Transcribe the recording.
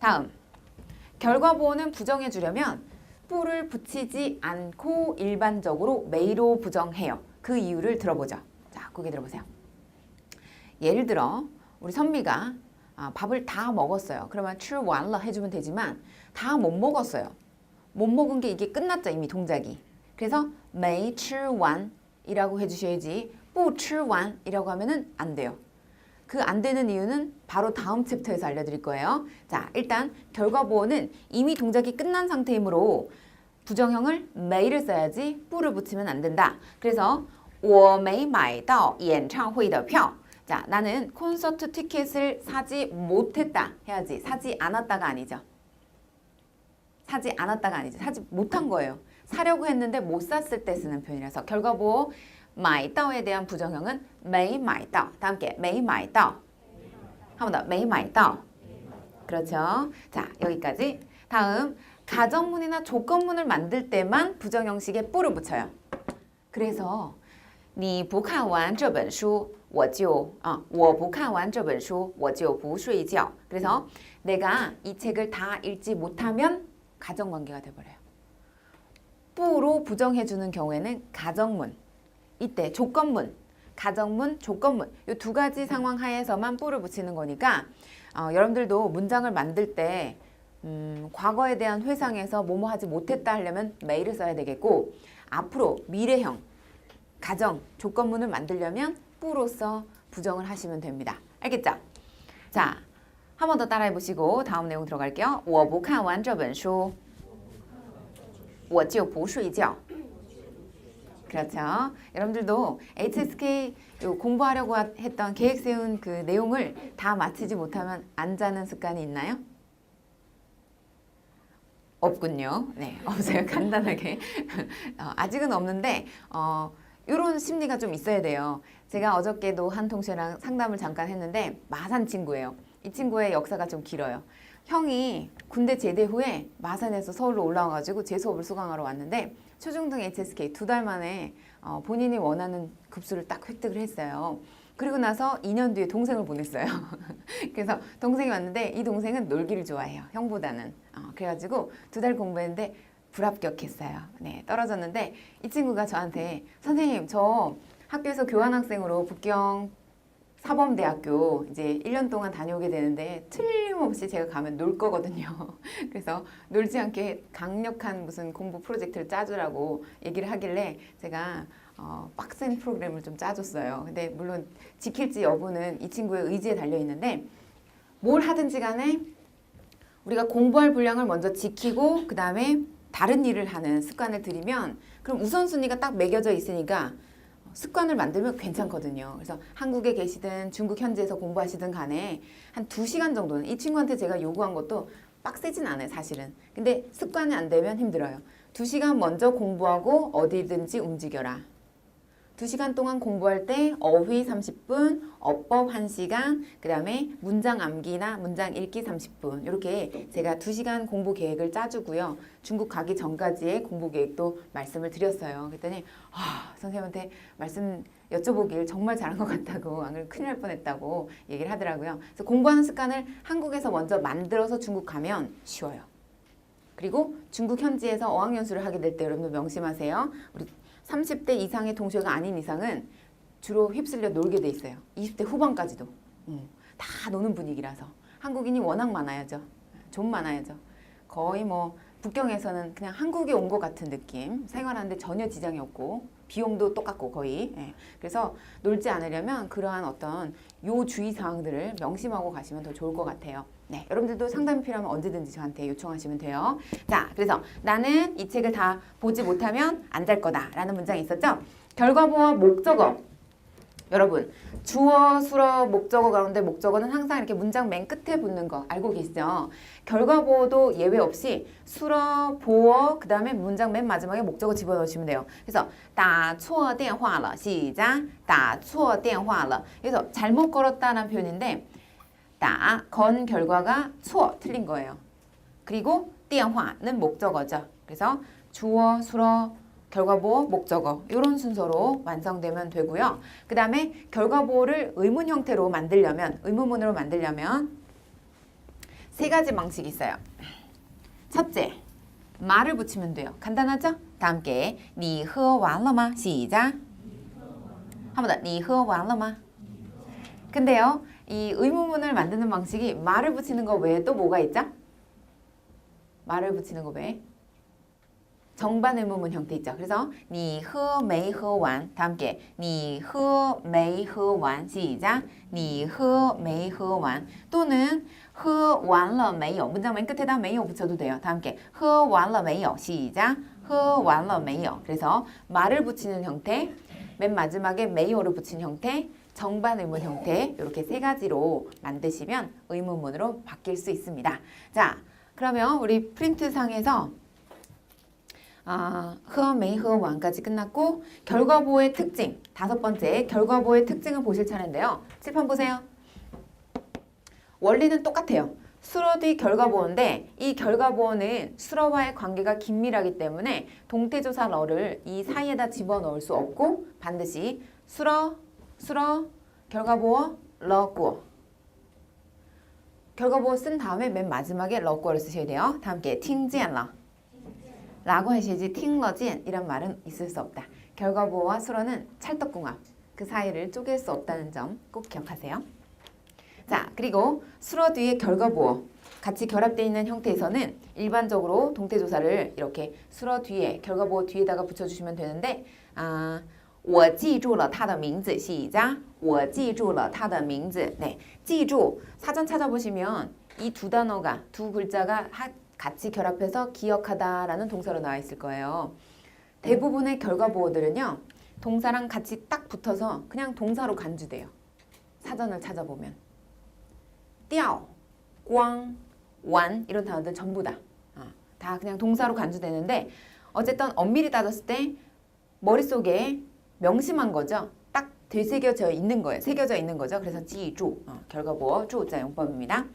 다음 음. 결과 보호는 부정해 주려면 뿔을 붙이지 않고 일반적으로 메이로 부정해요. 그 이유를 들어보죠. 자, 거기 들어보세요. 예를 들어 우리 선미가 아, 밥을 다 먹었어요. 그러면 출완러 해주면 되지만 다 못 먹었어요. 못 먹은 게 이게 끝났죠 이미 동작이. 그래서 메이 출완이라고 해주셔야지 뿌출완이라고 하면은 안 돼요. 그 안 되는 이유는 바로 다음 챕터에서 알려드릴 거예요. 자, 일단 결과보호는 이미 동작이 끝난 상태이므로 부정형을 메이를 써야지 뿌를 붙이면 안 된다. 그래서 我没买到演唱会的票. 자, 나는 콘서트 티켓을 사지 못했다 해야지. 사지 않았다가 아니죠. 사지 않았다가 아니죠. 사지 못한 거예요. 사려고 했는데 못 샀을 때 쓰는 표현이라서 결과보호 买到에 대한 부정형은 没买到. 다 함께 没买到. 한 번 더. 没买到. 그렇죠. 자, 여기까지. 다음 가정문이나 조건문을 만들 때만 부정형식에 뿌를 붙여요. 그래서 你不看完这本书我就啊我不看完这本书我就不睡觉. 그래서 내가 이 책을 다 읽지 못하면 가정관계가 돼버려요. 뿌로 부정해 주는 경우에는 가정문 이때 조건문 가정문 조건문 이 두 가지 상황 하에서만 뿌를 붙이는 거니까 어, 여러분들도 문장을 만들 때 음, 과거에 대한 회상에서 뭐뭐 하지 못했다 하려면 메일을 써야 되겠고 앞으로 미래형 가정 조건문을 만들려면 뿌로써 부정을 하시면 됩니다. 알겠죠? 자, 한 번 더 따라해 보시고 다음 내용 들어갈게요. 我不看完这本书我就不睡觉. 그렇죠. 여러분들도 HSK 요 공부하려고 하- 했던 계획 세운 그 내용을 다 마치지 못하면 안 자는 습관이 있나요? 없군요. 네, 없어요. 간단하게. 어, 아직은 없는데, 어, 이런 심리가 좀 있어야 돼요. 제가 어저께도 한 동생이랑 상담을 잠깐 했는데, 마산 친구예요. 이 친구의 역사가 좀 길어요. 형이 군대 제대 후에 마산에서 서울로 올라와가지고 제 수업을 수강하러 왔는데, 초중등 HSK 두 달 만에 어, 본인이 원하는 급수를 딱 획득을 했어요. 그리고 나서 2년 뒤에 동생을 보냈어요. 그래서 동생이 왔는데 이 동생은 놀기를 좋아해요. 형보다는. 어, 그래가지고 두 달 공부했는데 불합격했어요. 네, 떨어졌는데 이 친구가 저한테 선생님 저 학교에서 교환학생으로 북경 사범대학교 이제 1년 동안 다녀오게 되는데 틀림없이 제가 가면 놀 거거든요. 그래서 놀지 않게 강력한 무슨 공부 프로젝트를 짜주라고 얘기를 하길래 제가 어, 빡센 프로그램을 좀 짜줬어요. 근데 물론 지킬지 여부는 이 친구의 의지에 달려 있는데 뭘 하든지 간에 우리가 공부할 분량을 먼저 지키고 그 다음에 다른 일을 하는 습관을 들이면 그럼 우선순위가 딱 매겨져 있으니까 습관을 만들면 괜찮거든요. 그래서 한국에 계시든 중국 현지에서 공부하시든 간에 한 두시간 정도는 이 친구한테 제가 요구한 것도 빡세진 않아요, 사실은. 근데 습관이 안 되면 힘들어요. 두시간 먼저 공부하고 어디든지 움직여라. 두시간 동안 공부할 때 어휘 30분, 어법 1시간, 그 다음에 문장 암기나 문장 읽기 30분 이렇게 제가 두시간 공부 계획을 짜주고요. 중국 가기 전까지의 공부 계획도 말씀을 드렸어요. 그랬더니 아, 선생님한테 말씀 여쭤보길 정말 잘한 것 같다고 안 그래도 큰일 날 뻔했다고 얘기를 하더라고요. 그래서 공부하는 습관을 한국에서 먼저 만들어서 중국 가면 쉬워요. 그리고 중국 현지에서 어학연수를 하게 될 때 여러분들 명심하세요. 우리 30대 이상의 동료가 아닌 이상은 주로 휩쓸려 놀게 돼 있어요. 20대 후반까지도. 음, 다 노는 분위기라서. 한국인이 워낙 많아야죠. 좀 많아야죠. 거의 뭐 북경에서는 그냥 한국에 온 것 같은 느낌. 생활하는데 전혀 지장이 없고 비용도 똑같고 거의. 예. 그래서 놀지 않으려면 그러한 어떤 요 주의 사항들을 명심하고 가시면 더 좋을 것 같아요. 네, 여러분들도 상담이 필요하면 언제든지 저한테 요청하시면 돼요. 자, 그래서 나는 이 책을 다 보지 못하면 안잘 거다 라는 문장이 있었죠. 결과보와 목적어. 여러분, 주어, 수어, 목적어 가운데 목적어는 항상 이렇게 문장 맨 끝에 붙는 거 알고 계시죠? 결과보도 예외 없이 수어, 보어, 그 다음에 문장 맨 마지막에 목적어 집어넣으시면 돼요. 그래서 打错电话了 시작 打错电话了 그래서 잘못 걸었다는 표현인데 打, 건 결과가 错, 틀린 거예요. 그리고 电话는 목적어죠. 그래서 주어, 수어, 결과보호, 목적어 이런 순서로 완성되면 되고요. 그 다음에 결과보호를 의문 형태로 만들려면 의문문으로 만들려면 세 가지 방식이 있어요. 첫째, 말을 붙이면 돼요. 간단하죠? 다 함께 你喝完了吗? 시작. 한 번 더. 你喝完了吗? 근데요, 이 의문문을 만드는 방식이 말을 붙이는 거 외에 또 뭐가 있죠? 말을 붙이는 거 외에 정반 의문문 형태 있죠. 그래서 니허 메이허 완 다 함께 니허 메이허 완 시작 니허 메이허 완 또는 허 완러 메요 문장 맨 끝에다 메요 붙여도 돼요. 다 함께 허 완러 메요 시작 허 완러 메요 그래서 말을 붙이는 형태 맨 마지막에 메요를 붙인 형태 정반 의문 형태 이렇게 세 가지로 만드시면 의문문으로 바뀔 수 있습니다. 자 그러면 우리 프린트 상에서 아, 흐어메이 흐어왕까지 끝났고 결과보의 특징 다섯 번째 결과보의 특징을 보실 차례인데요. 칠판 보세요. 원리는 똑같아요. 수로뒤 결과보호인데 이 결과보호는 수로와의 관계가 긴밀하기 때문에 동태조사 러를 이 사이에다 집어넣을 수 없고 반드시 수러, 수러, 결과보호, 러구어 결과보호 쓴 다음에 맨 마지막에 러구어를 쓰셔야 돼요. 다 함께 팅지앤러 라고 하셔야지 听了见 이란 말은 있을 수 없다. 결과보어와 수어는 찰떡궁합 그 사이를 쪼갤 수 없다는 점 꼭 기억하세요. 자, 그리고 수어 뒤에 결과보어 같이 결합되어 있는 형태에서는 일반적으로 동태조사를 이렇게 수어 뒤에 결과보어 뒤에다가 붙여주시면 되는데 아, 我记住了他的名字 시작 我记住了他的名字 네, 记住 사전 찾아보시면 이 두 단어가 두 글자가 하- 같이 결합해서 기억하다라는 동사로 나와 있을 거예요. 음. 대부분의 결과 보어들은요. 동사랑 같이 딱 붙어서 그냥 동사로 간주돼요. 사전을 찾아보면. 띠오, 꽝, 완 이런 단어들 전부 다. 어, 다 그냥 동사로 간주되는데 어쨌든 엄밀히 따졌을 때 머릿속에 명심한 거죠. 딱 되새겨져 있는 거예요. 새겨져 있는 거죠. 그래서 지주 어, 결과보어 주자 용법입니다.